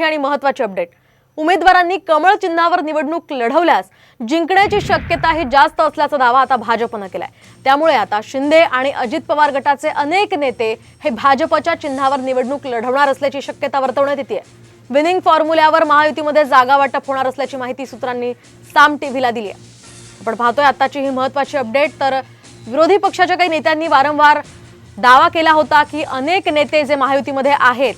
आणि महत्त्वाचे अपडेट. उमेदवारांनी कमळ चिन्हावर निवडणूक लढवल्यास जिंकण्याची शक्यता ही जास्त असल्याचा दावा आता भाजपनं केलाय. त्यामुळे आता शिंदे आणि अजित पवार गटाचे अनेक नेते हे भाजपच्या चिन्हावर निवडणूक लढवणार असल्याची शक्यता वर्तवण्यात येते विनिंग फॉर्म्युल्यावर महायुतीमध्ये जागा वाटप होणार असल्याची माहिती सूत्रांनी साम टीव्हीला दिली आहे. आपण पाहतोय आताची ही महत्वाची अपडेट तर विरोधी पक्षाच्या काही नेत्यांनी वारंवार दावा केला होता की अनेक नेते जे महायुतीमध्ये आहेत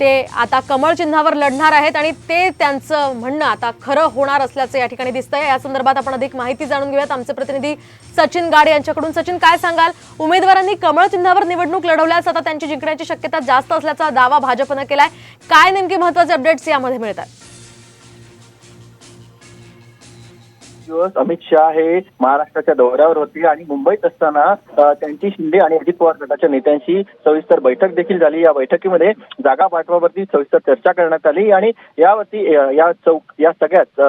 ते आता कमळ चिन्हावर लढणार आहेत आणि ते त्यांचं म्हणणं आता खरं होणार असल्याचं या ठिकाणी दिसतंय. या संदर्भात आपण अधिक माहिती जाणून घेऊयात. आमचे प्रतिनिधी सचिन गाडे यांच्याकडून. सचिन काय सांगाल? उमेदवारांनी कमळ चिन्हावर निवडणूक लढवल्यास आता त्यांची जिंकण्याची शक्यता जास्त असल्याचा दावा भाजपनं केलाय. काय नेमके महत्त्वाचे अपडेट्स यामध्ये मिळतात? दिवस अमित शहा हे महाराष्ट्राच्या दौऱ्यावर होते आणि मुंबईत असताना त्यांची शिंदे आणि अजित पवार गटाच्या नेत्यांशी सविस्तर बैठक देखील झाली. या बैठकीमध्ये जागा पाठवावरती सविस्तर चर्चा करण्यात आली आणि यावरती या चौक या सगळ्यात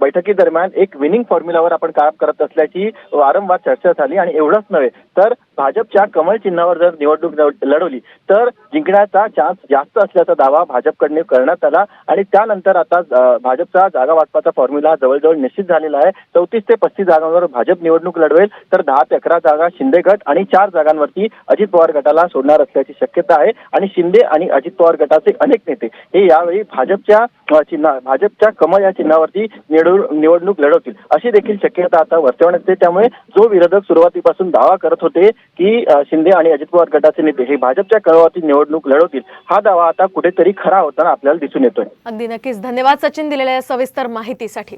बैठकी दरम्यान एक विनिंग फॉर्म्युलावर आपण काम करत असल्याची वारंवार चर्चा झाली. आणि एवढंच नव्हे तर भाजपच्या कमळ चिन्हावर जर निवडणूक लढवली तर जिंकण्याचा चान्स जास्त असल्याचा दावा भाजपकडने करण्यात आला आणि त्यानंतर आता भाजपचा जागा वाटपाचा फॉर्म्युला जवळजवळ निश्चित झालेला आहे. चौतीस ते पस्तीस जागांवर भाजप निवडणूक लढवेल तर दहा ते अकरा जागा शिंदे गट आणि चार जागांवरती अजित पवार गटाला सोडणार असल्याची शक्यता आहे. आणि शिंदे आणि अजित पवार गटाचे अनेक नेते हे यावेळी भाजपच्या चिन्हा भाजपच्या कमळ या चिन्हावरती निवडणूक लढवतील. अशी देखील शक्यता आता वर्तवण्यात येते. त्यामुळे जो विरोधक सुरुवातीपासून दावा करत होते की शिंदे आणि अजित पवार गटाचे नेते हे भाजपच्या कळवातील निवडणूक लढवतील. हा दावा आता कुठेतरी खरा होताना आपल्याला दिसून येतोय. अगदी नक्कीच. धन्यवाद सचिन दिलेल्या या सविस्तर माहितीसाठी.